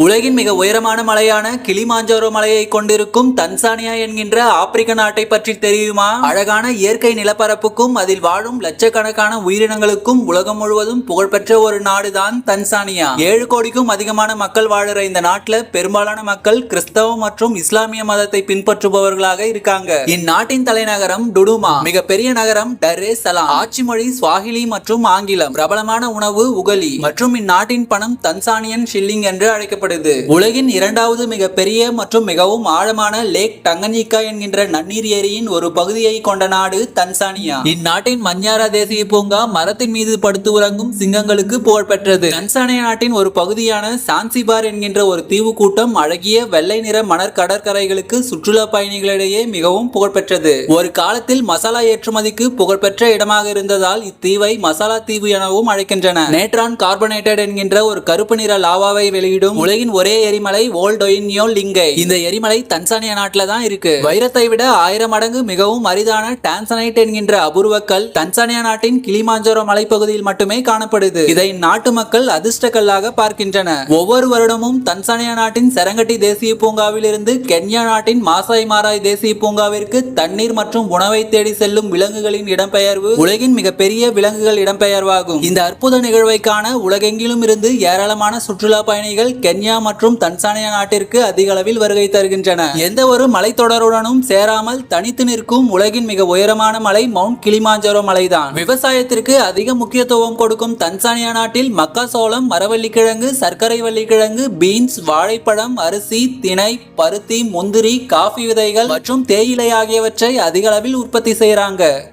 உலகின் மிக உயரமான மலையான கிளிமாஞ்சோரோ மலையை கொண்டிருக்கும் தன்சானியா என்கின்ற ஆப்பிரிக்க நாட்டை பற்றி தெரியுமா? அழகான இயற்கை நிலப்பரப்புக்கும் அதில் வாழும் லட்சக்கணக்கான உயிரினங்களுக்கும் உலகம் முழுவதும் புகழ்பெற்ற ஒரு நாடுதான் தன்சானியா. ஏழு கோடிக்கும் அதிகமான மக்கள் வாழுற இந்த நாட்டில் பெரும்பாலான மக்கள் கிறிஸ்தவ மற்றும் இஸ்லாமிய மதத்தை பின்பற்றுபவர்களாக இருக்காங்க. இந்நாட்டின் தலைநகரம் டுடுமா மிகப்பெரிய நகரம் டரே சலாம் ஆட்சி மொழி சுவாஹிலி மற்றும் ஆங்கிலம். பிரபலமான உணவு உகலி மற்றும் இந்நாட்டின் பணம் தன்சானியன் ஷில்லிங் என்று அழைக்கப்படுது உலகின் இரண்டாவது மிகப்பெரிய மற்றும் மிகவும் ஆழமான லேக் டங்கனிக்கா என்கின்ற நன்னீர் ஏரியின் ஒரு பகுதியை கொண்ட நாடு தன்சானியா. இந்நாட்டின் மஞ்சாரா தேசிய பூங்கா மரத்தின் மீது படுத்து உறங்கும் சிங்கங்களுக்கு புகழ்பெற்றது தன்சானியா நாட்டின் ஒரு பகுதியான சான்சிபார் என்கின்ற ஒரு தீவு கூட்டம் அழகிய வெள்ளை நிற மணற் கடற்கரைகளுக்கு சுற்றுலா பயணிகளிடையே மிகவும் புகழ்பெற்றது ஒரு காலத்தில் மசாலா ஏற்றுமதிக்கு புகழ்பெற்ற இடமாக இருந்ததால் இத்தீவை மசாலா தீவு எனவும் அழைக்கின்றன. நேட்ரான் கார்பனேட்டட் என்கின்ற ஒரு கருப்பு நிற லாவாவை வெளியிடும் உலகின் ஒரே எரிமலை ஓல்டொயின்யோ லிங்கை. இந்த எரிமலை தன்சானியா நாட்டுல தான் இருக்கு. வைரத்தை விட ஆயிரம் மடங்கு மிகவும் அரிதான டான்சனைட் என்கின்ற அபூர்வக்கல் தன்சானியா நாட்டின் கிளிமாஞ்சோரோ மலைப்பகுதியில் மட்டுமே காணப்படுது. இதை நாட்டு மக்கள் அதிர்ஷ்ட கல்லாக ஒவ்வொரு வருடமும் தன்சானியா நாட்டின் செரங்கட்டி தேசிய பூங்காவில் இருந்து கென்யா நாட்டின் மாசாய் மாராய் தேசிய பூங்காவிற்கு தண்ணீர் மற்றும் உணவை தேடி செல்லும் விலங்குகளின் இடம்பெயர்வு உலகின் மிகப்பெரிய விலங்குகள் இடம்பெயர்வாகும். இந்த அற்புத நிகழ்வை காண உலகெங்கிலும் இருந்து ஏராளமான சுற்றுலா பயணிகள் கென்யா மற்றும் தன்சானியா நாட்டிற்கு அதிக அளவில் வருகை தருகின்றன. எந்த ஒரு மலைத்தொடருடனும் சேராமல் தனித்து நிற்கும் உலகின் மிக உயரமான மலை மவுண்ட் கிளிமாஞ்சரோ மலைதான். விவசாயத்திற்கு அதிக முக்கியத்துவம் கொடுக்கும் தன்சானியா நாட்டில் மக்காசோளம் மரவள்ளிக்கிழங்கு சர்க்கரை வள்ளிக்கிழங்கு பீன்ஸ் வாழைப்பழம் அரிசி திணை பருத்தி முந்திரி காஃபி விதைகள் மற்றும் தேயிலை ஆகியவற்றை அதிக அளவில் உற்பத்தி செய்கிறாங்க